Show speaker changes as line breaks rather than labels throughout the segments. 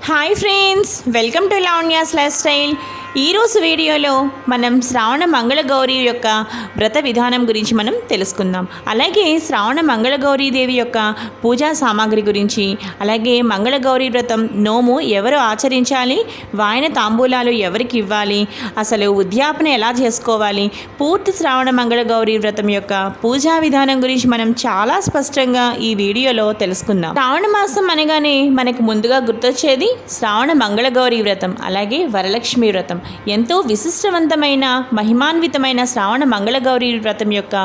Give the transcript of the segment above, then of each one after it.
Hi friends welcome to Lavanya's life style ఈరోజు వీడియోలో మనం శ్రావణ మంగళ గౌరి యొక్క వ్రత విధానం గురించి మనం తెలుసుకుందాం. అలాగే శ్రావణ మంగళ గౌరీ దేవి యొక్క పూజా సామాగ్రి గురించి అలాగే మంగళ గౌరీ వ్రతం నోము ఎవరు ఆచరించాలి వాయన తాంబూలాలు ఎవరికి ఇవ్వాలి అసలు ఉద్యాపన ఎలా చేసుకోవాలి పూర్తి శ్రావణ మంగళ గౌరీ వ్రతం యొక్క పూజా విధానం గురించి మనం చాలా స్పష్టంగా ఈ వీడియోలో తెలుసుకుందాం. శ్రావణ మాసం అనగానే మనకు ముందుగా గుర్తొచ్చేది శ్రావణ మంగళగౌరి వ్రతం అలాగే వరలక్ష్మి వ్రతం. ఎంతో విశిష్టవంతమైన మహిమాన్వితమైన శ్రావణ మంగళ గౌరీ వ్రతం యొక్క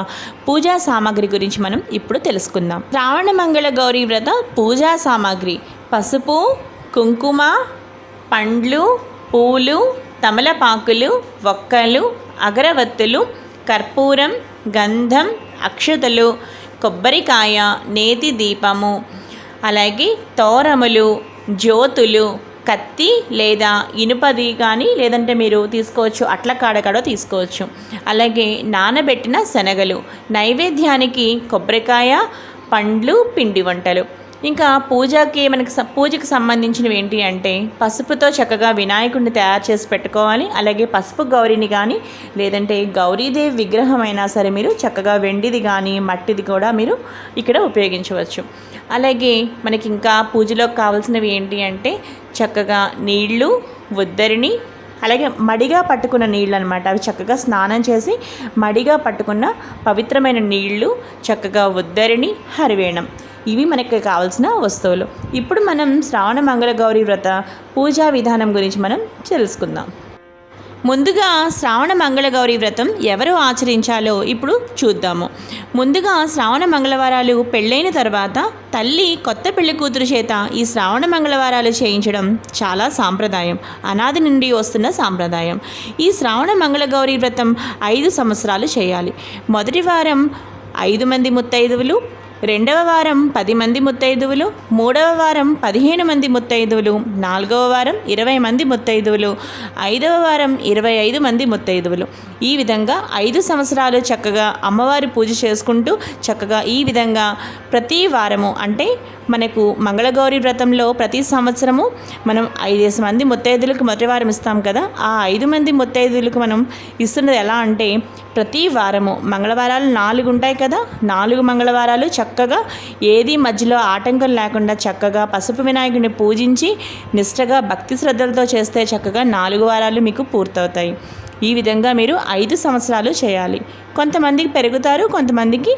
పూజా సామాగ్రి గురించి మనం ఇప్పుడు తెలుసుకుందాం. శ్రావణ మంగళ గౌరీ వ్రత పూజా సామాగ్రి. పసుపు కుంకుమ పండ్లు పూలు తమలపాకులు ఒక్కలు అగరవత్తులు కర్పూరం గంధం అక్షతలు కొబ్బరికాయ నేతి దీపము అలాగే తోరములు జ్యోతులు కత్తి లేదా ఇనుపది కానీ లేదంటే మీరు తీసుకోవచ్చు అట్ల కాడకాడో తీసుకోవచ్చు. అలాగే నానబెట్టిన శనగలు నైవేద్యానికి కొబ్బరికాయ పండ్లు పిండి వంటలు. ఇంకా పూజకి మనకి పూజకి సంబంధించినవి ఏంటి అంటే పసుపుతో చక్కగా వినాయకుడిని తయారు చేసి పెట్టుకోవాలి. అలాగే పసుపు గౌరిని కానీ లేదంటే గౌరీదేవి విగ్రహం అయినా సరే మీరు చక్కగా వెండిది కానీ మట్టిది కూడా మీరు ఇక్కడ ఉపయోగించవచ్చు. అలాగే మనకి ఇంకా పూజలో కావాల్సినవి ఏంటి అంటే చక్కగా నీళ్ళు ఉద్దరిని అలాగే మడిగా పట్టుకున్న నీళ్ళు అనమాట అవి చక్కగా స్నానం చేసి మడిగా పట్టుకున్న పవిత్రమైన నీళ్ళు చక్కగా ఉద్దరిని హరివేణం. ఇవి మనకి కావాల్సిన వస్తువులు. ఇప్పుడు మనం శ్రావణ మంగళ గౌరీ వ్రత పూజా విధానం గురించి మనం తెలుసుకుందాం. ముందుగా శ్రావణ మంగళ గౌరీ వ్రతం ఎవరు ఆచరించాలో ఇప్పుడు చూద్దాము. ముందుగా శ్రావణ మంగళవారాలు పెళ్ళైన తర్వాత తల్లి కొత్త పెళ్ళి కూతురు చేత ఈ శ్రావణ మంగళవారాలు చేయించడం చాలా సాంప్రదాయం. అనాది నుండి వస్తున్న సాంప్రదాయం. ఈ శ్రావణ మంగళ గౌరీ వ్రతం ఐదు సంవత్సరాలు చేయాలి. మొదటి వారం ఐదు మంది ముత్తైదువులు రెండవ వారం పది మంది ముత్తైదువులు మూడవ వారం పదిహేను మంది ముత్తైదువులు నాలుగవ వారం ఇరవై మంది ముత్తైదువులు ఐదవ వారం ఇరవై ఐదు మంది ముత్తైదువులు. ఈ విధంగా ఐదు సంవత్సరాలు చక్కగా అమ్మవారి పూజ చేసుకుంటూ చక్కగా ఈ విధంగా ప్రతి వారము అంటే మనకు మంగళగౌరి వ్రతంలో ప్రతి సంవత్సరము మనం ఐదేసి మంది ముత్తైదులకు మొదటి వారం ఇస్తాం కదా. ఆ ఐదు మంది ముత్తైదులకు మనం ఇస్తున్నది ఎలా అంటే ప్రతి వారము మంగళవారాలు నాలుగు ఉంటాయి కదా. నాలుగు మంగళవారాలు చక్కగా ఏది మధ్యలో ఆటంకం లేకుండా చక్కగా పసుపు వినాయకుడిని పూజించి నిష్టగా భక్తి శ్రద్ధలతో చేస్తే చక్కగా నాలుగు వారాలు మీకు పూర్తవుతాయి. ఈ విధంగా మీరు ఐదు సంవత్సరాలు చేయాలి. కొంతమందికి పెరుగుతారు కొంతమందికి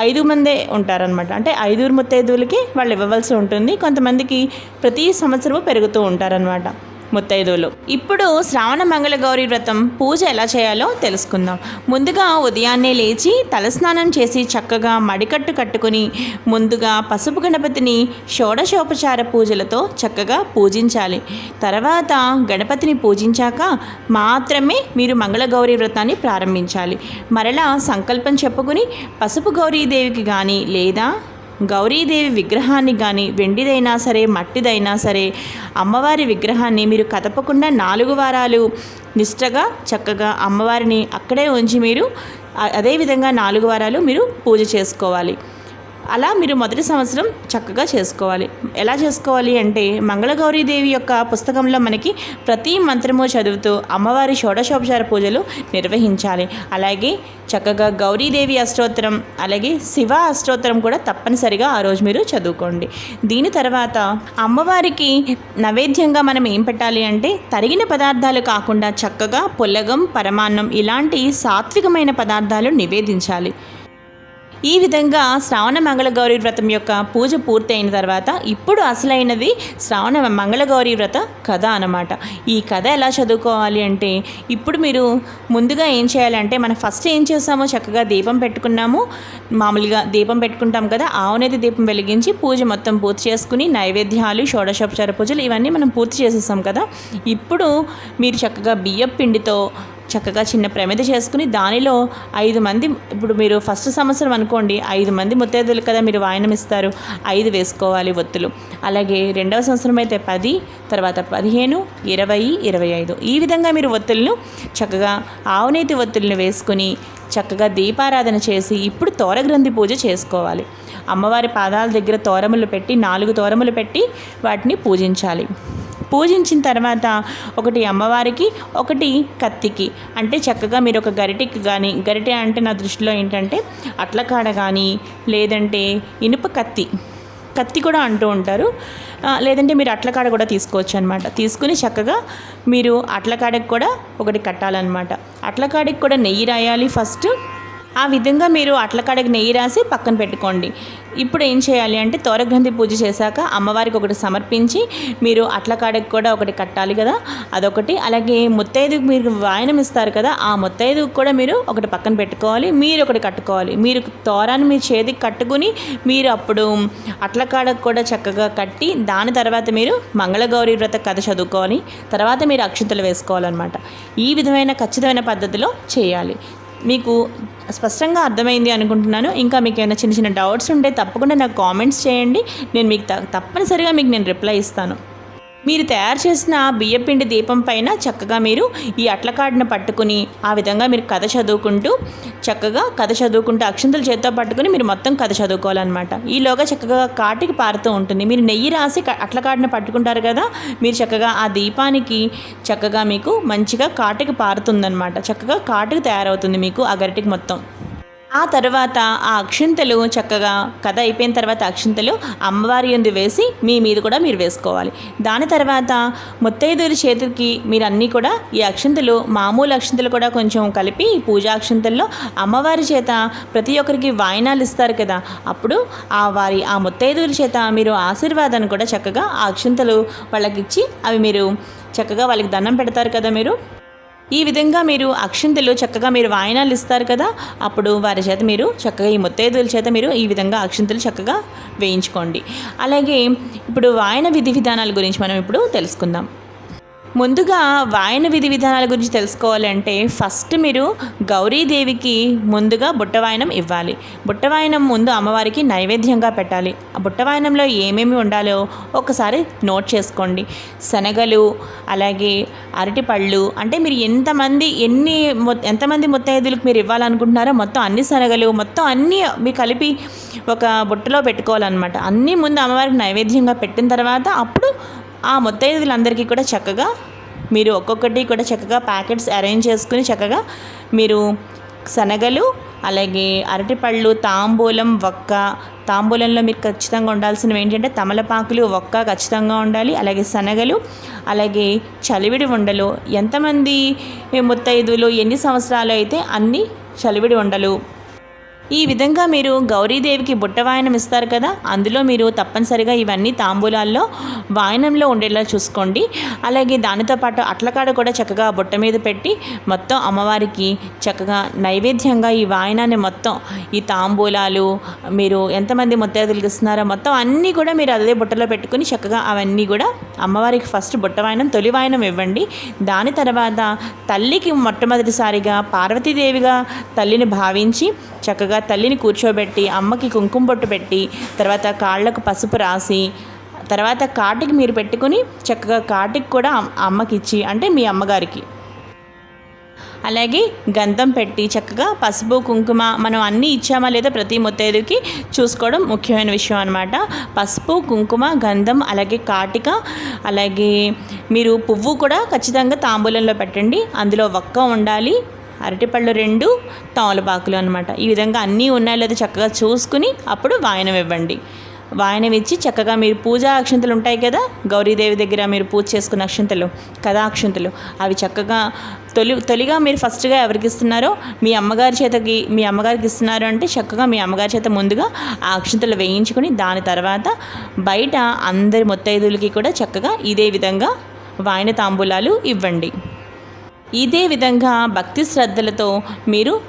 ఐదు మందే ఉంటారనమాట అంటే ఐదుగురు ముత్తైదువులకి వాళ్ళు ఇవ్వవలసి ఉంటుంది. కొంతమందికి ప్రతి సంవత్సరము పెరుగుతూ ఉంటారనమాట ముత్తైదువులు. ఇప్పుడు శ్రావణ మంగళ గౌరీ వ్రతం పూజ ఎలా చేయాలో తెలుసుకుందాం. ముందుగా ఉదయాన్నే లేచి తలస్నానం చేసి చక్కగా మడికట్టు కట్టుకుని ముందుగా పసుపు గణపతిని షోడశోపచార పూజలతో చక్కగా పూజించాలి. తర్వాత గణపతిని పూజించాక మాత్రమే మీరు మంగళగౌరి వ్రతాన్ని ప్రారంభించాలి. మరలా సంకల్పం చెప్పుకుని పసుపు గౌరీదేవికి కానీ లేదా గౌరీదేవి విగ్రహాన్ని కానీ వెండిదైనా సరే మట్టిదైనా సరే అమ్మవారి విగ్రహాన్ని మీరు కదపకుండా నాలుగు వారాలు నిష్టగా చక్కగా అమ్మవారిని అక్కడే ఉంచి మీరు అదేవిధంగా నాలుగు వారాలు మీరు పూజ చేసుకోవాలి. అలా మీరు మొదటి సంవత్సరం చక్కగా చేసుకోవాలి. ఎలా చేసుకోవాలి అంటే మంగళగౌరీదేవి యొక్క పుస్తకంలో మనకి ప్రతి మంత్రము చదువుతూ అమ్మవారి షోడశోపచార పూజలు నిర్వహించాలి. అలాగే చక్కగా గౌరీదేవి అష్టోత్తరం అలాగే శివ అష్టోత్తరం కూడా తప్పనిసరిగా ఆ రోజు మీరు చదువుకోండి. దీని తర్వాత అమ్మవారికి నైవేద్యంగా మనం ఏం పెట్టాలి అంటే తరిగిన పదార్థాలు కాకుండా చక్కగా పొల్లగం పరమాన్నం ఇలాంటి సాత్వికమైన పదార్థాలు నివేదించాలి. ఈ విధంగా శ్రావణ మంగళగౌరి వ్రతం యొక్క పూజ పూర్తయిన తర్వాత ఇప్పుడు అసలైనది శ్రావణ మంగళగౌరి వ్రత కథ అనమాట ఈ కథ ఎలా చదువుకోవాలి అంటే ఇప్పుడు మీరు ముందుగా ఏం చేయాలంటే మనం ఫస్ట్ ఏం చేసామో చక్కగా దీపం పెట్టుకున్నాము. మామూలుగా దీపం పెట్టుకుంటాం కదా ఆవునేది దీపం వెలిగించి పూజ మొత్తం పూర్తి చేసుకుని నైవేద్యాలు షోడశోపచార పూజలు ఇవన్నీ మనం పూర్తి చేసేసాం కదా. ఇప్పుడు మీరు చక్కగా బియ్యం పిండితో చక్కగా చిన్న ప్రమిద చేసుకుని దానిలో ఐదు మంది ఇప్పుడు మీరు ఫస్ట్ సంవత్సరం అనుకోండి ఐదు మంది ముత్తైదులు కదా మీరు వాయనం ఇస్తారు ఐదు వేసుకోవాలి ఒత్తులు. అలాగే రెండవ సంవత్సరం అయితే పది తర్వాత పదిహేను ఇరవై ఇరవై ఐదు. ఈ విధంగా మీరు ఒత్తులను చక్కగా ఆవునేతి ఒత్తులను వేసుకుని చక్కగా దీపారాధన చేసి ఇప్పుడు తోరగ్రంథి పూజ చేసుకోవాలి. అమ్మవారి పాదాల దగ్గర తోరములు పెట్టి నాలుగు తోరములు పెట్టి వాటిని పూజించాలి. పూజించిన తర్వాత ఒకటి అమ్మవారికి ఒకటి కత్తికి. అంటే చక్కగా మీరు ఒక గరిటెకి కానీ గరిటె అంటే నా దృష్టిలో ఏంటంటే అట్లకాడ కానీ లేదంటే ఇనుప కత్తి. కత్తి కూడా అంటూ ఉంటారు. లేదంటే మీరు అట్లకాడ కూడా తీసుకోవచ్చు అనమాట తీసుకుని చక్కగా మీరు అట్లకాడకి కూడా ఒకటి కట్టాలన్నమాట. అట్లకాడకి కూడా నెయ్యి రాయాలి ఫస్ట్. ఆ విధంగా మీరు అట్లకాడకి నెయ్యి రాసి పక్కన పెట్టుకోండి. ఇప్పుడు ఏం చేయాలి అంటే తోరగ్రంథి పూజ చేశాక అమ్మవారికి ఒకటి సమర్పించి మీరు అట్లకాడకి కూడా ఒకటి కట్టాలి కదా అదొకటి. అలాగే ముత్తైదుకు మీరు వాయనం ఇస్తారు కదా ఆ ముత్తైదుకు కూడా మీరు ఒకటి పక్కన పెట్టుకోవాలి మీరు ఒకటి కట్టుకోవాలి. మీరు తోరాన్ని మీ చేతికి కట్టుకుని మీరు అప్పుడు అట్లకాడకు కూడా చక్కగా కట్టి దాని తర్వాత మీరు మంగళగౌరి వ్రత కథ చదువుకోవాలి తర్వాత మీరు అక్షంతలు వేసుకోవాలన్నమాట. ఈ విధమైన ఖచ్చితమైన పద్ధతిలో చేయాలి. మీకు స్పష్టంగా అర్థమైంది అనుకుంటున్నాను. ఇంకా మీకు ఏమైనా చిన్న చిన్న డౌట్స్ ఉంటే తప్పకుండా నాకు కామెంట్స్ చేయండి. నేను మీకు త- తప్పనిసరిగా మీకు నేను రిప్లై ఇస్తాను. మీరు తయారు చేసిన బియ్యపిండి దీపం పైన చక్కగా మీరు ఈ అట్లకాడిని పట్టుకుని ఆ విధంగా మీరు కథ చదువుకుంటూ చక్కగా కథ చదువుకుంటూ అక్షంతలు చేత్తో పట్టుకుని మీరు మొత్తం కథ చదువుకోవాలన్నమాట. ఈలోగా చక్కగా కాటికి పారుతూ ఉంటుంది. మీరు నెయ్యి రాసి క- అట్లకాడిని పట్టుకుంటారు కదా మీరు చక్కగా ఆ దీపానికి చక్కగా మీకు మంచిగా కాటికి పారుతుందన్నమాట. చక్కగా కాటికి తయారవుతుంది మీకు ఆ గరిటికి మొత్తం. ఆ తర్వాత ఆ అక్షింతలు చక్కగా కథ అయిపోయిన తర్వాత అక్షింతలు అమ్మవారి యందు వేసి మీ మీద కూడా మీరు వేసుకోవాలి. దాని తర్వాత ముత్తైదువుల చేతికి మీరు అన్నీ కూడా ఈ అక్షింతలు మామూలు అక్షింతలు కూడా కొంచెం కలిపి పూజా అక్షింతల్లో అమ్మవారి చేత ప్రతి ఒక్కరికి వాయినాలు ఇస్తారు కదా. అప్పుడు ఆ వారి ఆ ముత్తైదువుల చేత మీరు ఆశీర్వాదాన్ని కూడా చక్కగా ఆ అక్షింతలు వాళ్ళకి ఇచ్చి అవి మీరు చక్కగా వాళ్ళకి దండం పెడతారు కదా మీరు. ఈ విధంగా మీరు అక్షింతలు చక్కగా మీరు వాయనాలు ఇస్తారు కదా అప్పుడు వారి చేత మీరు చక్కగా ఈ ముత్తైదుల చేత మీరు ఈ విధంగా అక్షింతలు చక్కగా వేయించుకోండి. అలాగే ఇప్పుడు వాయన విధి విధానాల గురించి మనం ఇప్పుడు తెలుసుకుందాం. ముందుగా వాయన విధి విధానాల గురించి తెలుసుకోవాలంటే ఫస్ట్ మీరు గౌరీదేవికి ముందుగా బుట్టవాయనం ఇవ్వాలి. బుట్టవాయనం ముందు అమ్మవారికి నైవేద్యంగా పెట్టాలి. ఆ బుట్టవాయనంలో ఏమేమి ఉండాలో ఒకసారి నోట్ చేసుకోండి. శనగలు అలాగే అరటిపళ్ళు అంటే మీరు ఎంతమంది ఎన్ని ఎంతమంది ముత్తైదులకు మీరు ఇవ్వాలనుకుంటున్నారో మొత్తం అన్ని శనగలు మొత్తం అన్నీ మీ కలిపి ఒక బుట్టలో పెట్టుకోవాలన్నమాట. అన్నీ ముందు అమ్మవారికి నైవేద్యంగా పెట్టిన తర్వాత అప్పుడు ఆ ముత్తైదులందరికీ కూడా చక్కగా మీరు ఒక్కొక్కటి కూడా చక్కగా ప్యాకెట్స్ అరేంజ్ చేసుకుని చక్కగా మీరు శనగలు అలాగే అరటిపళ్ళు తాంబూలం వక్క. తాంబూలంలో మీరు ఖచ్చితంగా ఉండాల్సినవి ఏంటంటే తమలపాకులు ఒక్క ఖచ్చితంగా ఉండాలి. అలాగే శనగలు అలాగే చలివిడి ఉండలు. ఎంతమంది ముత్తైదులు ఎన్ని సంవత్సరాలు అయితే అన్ని చలివిడి ఉండలు. ఈ విధంగా మీరు గౌరీదేవికి బుట్ట వాయనం ఇస్తారు కదా అందులో మీరు తప్పనిసరిగా ఇవన్నీ తాంబూలాల్లో వాయనంలో ఉండేలా చూసుకోండి. అలాగే దానితో పాటు అట్లకాడ కూడా చక్కగా బుట్ట మీద పెట్టి మొత్తం అమ్మవారికి చక్కగా నైవేద్యంగా ఈ వాయనాన్ని మొత్తం ఈ తాంబూలాలు మీరు ఎంతమంది ముత్తైదులకు ఇస్తున్నారో మొత్తం అన్నీ కూడా మీరు అదే బుట్టలో పెట్టుకుని చక్కగా అవన్నీ కూడా అమ్మవారికి ఫస్ట్ బుట్ట వాయనం తొలి వాయనం ఇవ్వండి. దాని తర్వాత తల్లికి మొట్టమొదటిసారిగా పార్వతీదేవిగా తల్లిని భావించి చక్కగా తల్లిని కూర్చోబెట్టి అమ్మకి కుంకుమ బొట్టు పెట్టి తర్వాత కాళ్ళకు పసుపు రాసి తర్వాత కాటికి మీరు పెట్టుకుని చక్కగా కాటికి కూడా అమ్మకి ఇచ్చి అంటే మీ అమ్మగారికి. అలాగే గంధం పెట్టి చక్కగా పసుపు కుంకుమ మనం అన్నీ ఇచ్చామా లేదా ప్రతి ముత్తైదుకి చూసుకోవడం ముఖ్యమైన విషయం అనమాట పసుపు కుంకుమ గంధం అలాగే కాటిక అలాగే మీరు పువ్వు కూడా ఖచ్చితంగా తాంబూలంలో పెట్టండి. అందులో ఒక్క ఉండాలి. అరటిపళ్ళు రెండు తమలపాకులు అనమాట ఈ విధంగా అన్నీ ఉన్నాయో. లేదో చక్కగా చూసుకుని అప్పుడు వాయనం ఇవ్వండి. వాయనం ఇచ్చి చక్కగా మీరు పూజా అక్షంతలు ఉంటాయి కదా గౌరీదేవి దగ్గర మీరు పూజ చేసుకున్న అక్షంతలు కథా అక్షంతలు అవి చక్కగా తొలి తొలిగా మీరు ఫస్ట్గా ఎవరికి ఇస్తున్నారో మీ అమ్మగారి చేతకి మీ అమ్మగారికి ఇస్తున్నారు అంటే చక్కగా మీ అమ్మగారి చేత ముందుగా ఆ అక్షంతలు వేయించుకొని దాని తర్వాత బయట అందరి మొత్తైదులకి కూడా చక్కగా ఇదే విధంగా వాయన తాంబూలాలు ఇవ్వండి. ఇదే విధంగా భక్తి శ్రద్ధలతో మీరు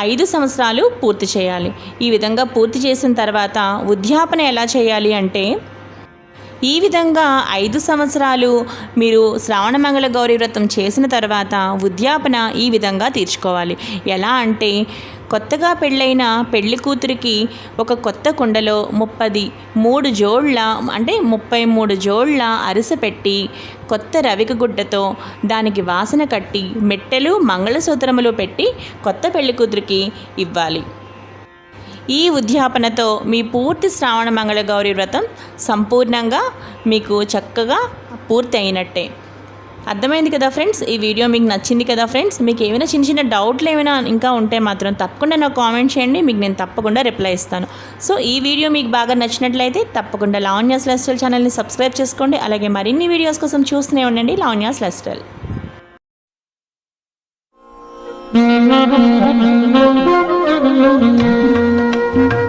ఐదు సంవత్సరాలు పూర్తి చేయాలి. ఈ విధంగా పూర్తి చేసిన తర్వాత ఉద్యాపన ఎలా చేయాలి అంటే ఈ విధంగా ఐదు సంవత్సరాలు మీరు శ్రావణమంగళ గౌరీ వ్రతం చేసిన తర్వాత ఉద్యాపన ఈ విధంగా తీర్చుకోవాలి. ఎలా అంటే కొత్తగా పెళ్ళైన పెళ్ళి కూతురికి ఒక కొత్త కుండలో ముప్పది మూడు జోళ్ళ అంటే ముప్పై మూడు జోళ్ళ అరిసె పెట్టి కొత్త రవిక గుడ్డతో దానికి వాసన కట్టి మెట్టెలు మంగళసూత్రములు పెట్టి కొత్త పెళ్ళి కూతురికి ఇవ్వాలి. ఈ ఉద్యాపనతో మీ పూర్తి శ్రావణ మంగళ గౌరీ వ్రతం సంపూర్ణంగా మీకు చక్కగా పూర్తి అయినట్టే అర్థమైంది కదా ఫ్రెండ్స్? ఈ వీడియో మీకు నచ్చింది కదా ఫ్రెండ్స్? మీకు ఏమైనా చిన్న చిన్న డౌట్లు ఏమైనా ఇంకా ఉంటే మాత్రం తప్పకుండా నాకు కామెంట్ చేయండి. మీకు నేను తప్పకుండా రిప్లై ఇస్తాను. సో ఈ వీడియో మీకు బాగా నచ్చినట్లయితే తప్పకుండా లావణ్యాస్ లైఫ్ స్టైల్ ఛానల్ని సబ్స్క్రైబ్ చేసుకోండి. అలాగే మరిన్ని వీడియోస్ కోసం చూస్తూనే ఉండండి Lavanya's life style Thank you.
thank you